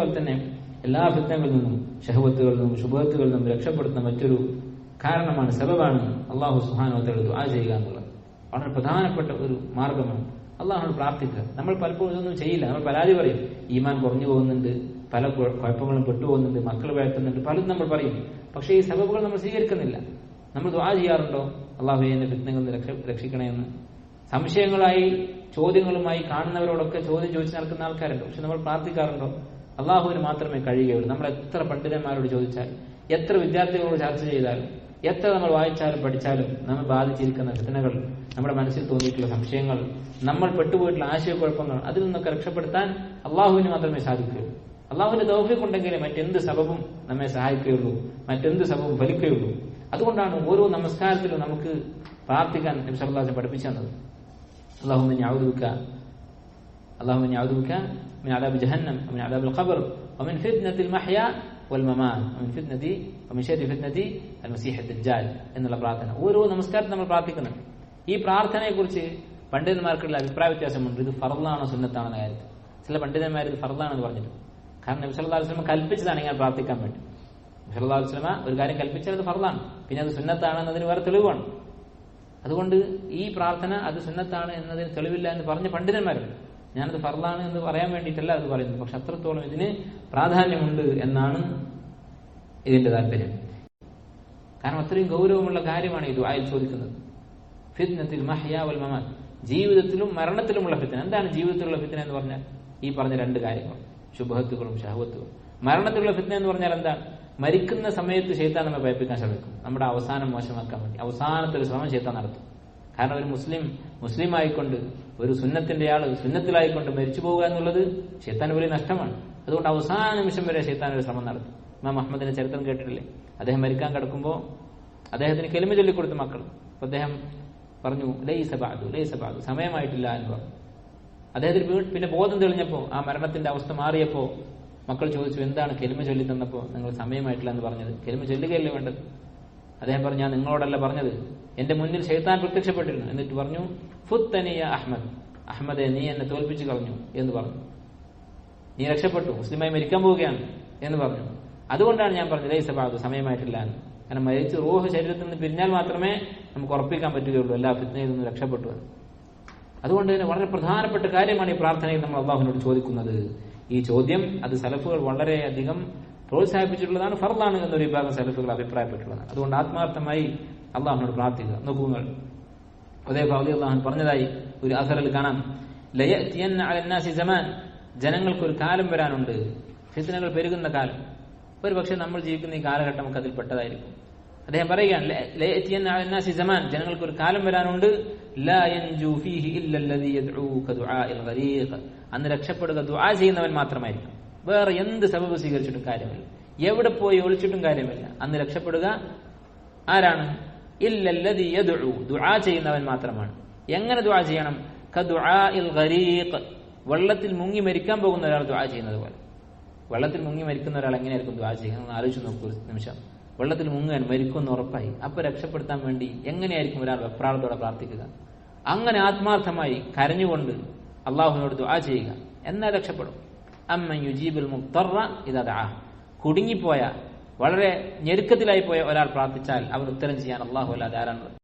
അതുപോലെ തന്നെ എല്ലാ ഫിത്തനകളിൽ നിന്നും ഷഹബത്തുകളിൽ നിന്നും ശുഭത്തുകളിൽ നിന്നും രക്ഷപ്പെടുത്തുന്ന മറ്റൊരു കാരണമാണ് സബബാണ് അള്ളാഹു സുഹാനോത്തോട് ദുആ ചെയ്യുക എന്നുള്ളത്. വളരെ പ്രധാനപ്പെട്ട ഒരു മാർഗമാണ്. അള്ളാഹുനോട് പ്രാർത്ഥിക്കുക. നമ്മൾ പലപ്പോഴും ഇതൊന്നും ചെയ്യില്ല. നമ്മൾ പരാതി പറയും. ഈമാൻ കുറഞ്ഞു പോകുന്നുണ്ട് പല കുഴ- കുഴപ്പങ്ങളും പെട്ടുപോകുന്നുണ്ട് മക്കൾ വഴക്കുന്നുണ്ട് പലതും നമ്മൾ പറയും. പക്ഷേ ഈ സബബുകൾ നമ്മൾ സ്വീകരിക്കുന്നില്ല. നമ്മൾ ദുആ ചെയ്യാറുണ്ടോ? അള്ളാഹു എന്നെ ഫിത്തനകളിൽ നിന്ന് രക്ഷ രക്ഷിക്കണമെന്ന് സംശയങ്ങളായി ചോദ്യങ്ങളുമായി കാണുന്നവരോടൊക്കെ ചോദ്യം ചോദിച്ച് നടക്കുന്ന ആൾക്കാരുണ്ട്. പക്ഷെ നമ്മൾ പ്രാർത്ഥിക്കാറുണ്ടോ? അള്ളാഹുവിന് മാത്രമേ കഴിയുകയുള്ളൂ. നമ്മൾ എത്ര പണ്ഡിതന്മാരോട് ചോദിച്ചാൽ എത്ര വിദ്യാർത്ഥികളോട് ചർച്ച ചെയ്താലും എത്ര നമ്മൾ വായിച്ചാലും പഠിച്ചാലും നമ്മൾ ബാധിച്ചിരിക്കുന്ന ഘടനകൾ നമ്മുടെ മനസ്സിൽ തോന്നിയിട്ടുള്ള സംശയങ്ങൾ നമ്മൾ പെട്ടുപോയിട്ടുള്ള ആശയക്കുഴപ്പങ്ങൾ അതിൽ നിന്നൊക്കെ രക്ഷപ്പെടുത്താൻ അള്ളാഹുവിന് മാത്രമേ സാധിക്കുകയുള്ളൂ. അള്ളാഹുവിന്റെ ദൗഹ്യക്കുണ്ടെങ്കിലേ മറ്റെന്ത് സബബും നമ്മെ സഹായിക്കുകയുള്ളൂ മറ്റെന്ത് സബബും ഫലിക്കുകയുള്ളൂ. അതുകൊണ്ടാണ് ഓരോ നമസ്കാരത്തിലും നമുക്ക് പ്രാർത്ഥിക്കാൻ നിമിഷം സല്ലാസ് പഠിപ്പിച്ചു തന്നത്. اللهم اني اعوذ بك من عذاب جهنم ومن عذاب القبر ومن فتنة المحيا والممات ومن فتنة ومن شر فتنة المسيح الدجال എന്നുള്ള പ്രാർത്ഥന ഓരോ നമസ്കാരത്തിൽ നമ്മൾ പ്രാർത്ഥിക്കുന്നുണ്ട് ഈ പ്രാർത്ഥനയെക്കുറിച്ച് പണ്ഡിതന്മാർക്കുള്ള അഭിപ്രായ വ്യത്യാസമുണ്ട് ഇത് ഫറലാണോ സുന്നത്താണെന്ന കാര്യത്തിൽ ചില പണ്ഡിതന്മാർ ഇത് ഫറലാണെന്ന് പറഞ്ഞിട്ടുണ്ട് കാരണം നബി സല്ലല്ലാഹു അലൈഹി വസല്ലം കൽപ്പിച്ചതാണ് ഇങ്ങനെ പ്രാർത്ഥിക്കാൻ വേണ്ടി നബി സല്ലല്ലാഹു അലൈഹി വസല്ലം ഒരു കാര്യം കൽപ്പിച്ചാൽ അത് ഫറലാണ് പിന്നെ അത് സുന്നത്താണെന്നതിന് വേറെ തെളിവാണ് അതുകൊണ്ട് ഈ പ്രാർത്ഥന അത് സുന്നത്താണ് എന്നതിന് തെളിവില്ല എന്ന് പറഞ്ഞ പണ്ഡിതന്മാരുണ്ട് ഞാനത് ഫർദാണ് എന്ന് പറയാൻ വേണ്ടിയിട്ടല്ല അത് പറയുന്നത്. പക്ഷെ അത്രത്തോളം ഇതിന് പ്രാധാന്യമുണ്ട് എന്നാണ് ഇതിന്റെ താല്പര്യം. കാരണം അത്രയും ഗൗരവമുള്ള കാര്യമാണ് ഈ ദുആയിൽ ചോദിക്കുന്നത്. ഫിത്നത്തിൽ മഹ്യ മമാൻ ജീവിതത്തിലും മരണത്തിലുമുള്ള ഫിത്തന എന്താണ് ജീവിതത്തിലുള്ള ഫിത്തന എന്ന് പറഞ്ഞാൽ? ഈ പറഞ്ഞ രണ്ട് കാര്യങ്ങൾ. ശുഭഹത്തുകളും ഷഹവത്തുകളും മരണത്തിലുള്ള ഫിത്തന എന്ന് പറഞ്ഞാൽ എന്താണ്? മരിക്കുന്ന സമയത്ത് ശൈത്താൻ നമ്മെ ഭയപ്പിക്കാൻ ശ്രമിക്കും. നമ്മുടെ അവസാനം മോശമാക്കാൻ വേണ്ടി. അവസാനത്തെ ഒരു ശ്രമം ശൈത്താൻ നടത്തും. കാരണം ഒരു മുസ്ലിം മുസ്ലിം ആയിക്കൊണ്ട് ഒരു സുന്നത്തിന്റെ ആൾ സുന്നത്തിലായിക്കൊണ്ട് മരിച്ചു പോവുക എന്നുള്ളത് ശൈത്താൻ വലിയ നഷ്ടമാണ്. അതുകൊണ്ട് അവസാന നിമിഷം വരെ ഷെയ്ത്താൻ ഒരു ശ്രമം നടത്തി. ഇമാം അഹമ്മദിന്റെ ചരിത്രം കേട്ടിട്ടില്ലേ? അദ്ദേഹം മരിക്കാൻ കിടക്കുമ്പോൾ അദ്ദേഹത്തിന് കെലിമ ചൊല്ലിക്കൊടുത്ത മക്കൾ. അപ്പൊ അദ്ദേഹം പറഞ്ഞു ലൈ സബാദു ലൈ സബാദു സമയമായിട്ടില്ല എന്ന് പറഞ്ഞു. അദ്ദേഹത്തിന് പിന്നെ ബോധം തെളിഞ്ഞപ്പോൾ ആ മരണത്തിന്റെ അവസ്ഥ മാറിയപ്പോൾ മക്കൾ ചോദിച്ചു എന്താണ് കെലിമ ചൊല്ലി തന്നപ്പോ നിങ്ങൾ സമയമായിട്ടില്ല എന്ന് പറഞ്ഞത്. കെലിമ ചൊല്ലുകയല്ലേ വേണ്ടത്? അദ്ദേഹം പറഞ്ഞു ഞാൻ നിങ്ങളോടല്ല പറഞ്ഞത്. എന്റെ മുന്നിൽ ഷെയ്ത്താൻ പ്രത്യക്ഷപ്പെട്ടിരുന്നു. എന്നിട്ട് പറഞ്ഞു ഫുത്തനിയ അഹമ്മദ് അഹമ്മദെ നീ എന്നെ തോൽപ്പിച്ചു കളഞ്ഞു എന്ന് പറഞ്ഞു. നീ രക്ഷപ്പെട്ടു. മുസ്ലിമായി മരിക്കാൻ പോവുകയാണ് എന്ന് പറഞ്ഞു. അതുകൊണ്ടാണ് ഞാൻ പറഞ്ഞത് ലൈ സബാദു സമയമായിട്ടില്ല എന്ന്. കാരണം മരിച്ച് റോഹ് ശരീരത്തിൽ നിന്ന് പിരിഞ്ഞാൽ മാത്രമേ നമുക്ക് ഉറപ്പിക്കാൻ പറ്റുകയുള്ളൂ. എല്ലാ ഫിത്നയിൽ നിന്നും രക്ഷപ്പെട്ടു അതുകൊണ്ട് തന്നെ വളരെ പ്രധാനപ്പെട്ട കാര്യമാണ് ഈ പ്രാർത്ഥനയിൽ നമ്മൾ അള്ളാഹുവിനോട് ചോദിക്കുന്നത്. ഈ ചോദ്യം അത് സലഫുകൾ വളരെയധികം പ്രോത്സാഹിപ്പിച്ചിട്ടുള്ളതാണ് ഫർദാണ് എന്നൊരു വിഭാഗം സലഫുകൾ അഭിപ്രായപ്പെട്ടുള്ളതാണ് അതുകൊണ്ട് ആത്മാർത്ഥമായി അള്ളാഹിനോട് പ്രാർത്ഥിക്കുക. നോക്കുങ്ങൾ ഉദയ ഭാവി അള്ളാഹൻ പറഞ്ഞതായി ഒരു അസറിൽ കാണാം. ലയഅ്തിയന്ന അലന്നാസി സമാൻ. ജനങ്ങൾക്ക് ഒരു കാലം വരാനുണ്ട്. ഫിത്നകൾ പെരുകുന്ന കാലം. ഒരു പക്ഷെ നമ്മൾ ജീവിക്കുന്ന ഈ കാലഘട്ടം അതിൽ പെട്ടതായിരിക്കും. അദ്ദേഹം പറയുകയാണ് ജമാൻ ജനങ്ങൾക്ക് ഒരു കാലം വരാനുണ്ട്. അന്ന് രക്ഷപ്പെടുക ദുആ ചെയ്യുന്നവൻ മാത്രമായിരിക്കും. വേറെ എന്ത് സബബ് സ്വീകരിച്ചിട്ടും കാര്യമില്ല. എവിടെ പോയി ഒളിച്ചിട്ടും കാര്യമില്ല. അന്ന് രക്ഷപ്പെടുക ആരാണ്? ദുആ ചെയ്യുന്നവൻ മാത്രമാണ്. എങ്ങനെ ദുആ ചെയ്യണം? വെള്ളത്തിൽ മുങ്ങി മരിക്കാൻ പോകുന്ന ഒരാൾ ദുആ ചെയ്യുന്നത് പോലെ. വെള്ളത്തിൽ മുങ്ങി മരിക്കുന്ന ഒരാൾ എങ്ങനെയായിരിക്കും ദുആ ചെയ്യുന്നത്? ആലോചിച്ച് നോക്കൂ ഒരു നിമിഷം. വെള്ളത്തിൽ മുങ്ങാൻ മരിക്കുമെന്ന് ഉറപ്പായി. അപ്പൊ രക്ഷപ്പെടുത്താൻ വേണ്ടി എങ്ങനെയായിരിക്കും ഒരാൾ വെപ്രാളത്തോടെ പ്രാർത്ഥിക്കുക? അങ്ങനെ ആത്മാർത്ഥമായി കരഞ്ഞുകൊണ്ട് അള്ളാഹുവിനോട് ദുആ ചെയ്യുക. എന്നാൽ രക്ഷപ്പെടും. അമ്മ യുജീബുൽ മുക്തറ ഇതാ കുടുങ്ങിപ്പോയ വളരെ ഞെരുക്കത്തിലായി പോയ ഒരാൾ പ്രാർത്ഥിച്ചാൽ അവർ ഉത്തരം ചെയ്യാൻ അള്ളാഹു അല്ലാതെ ആരാണ്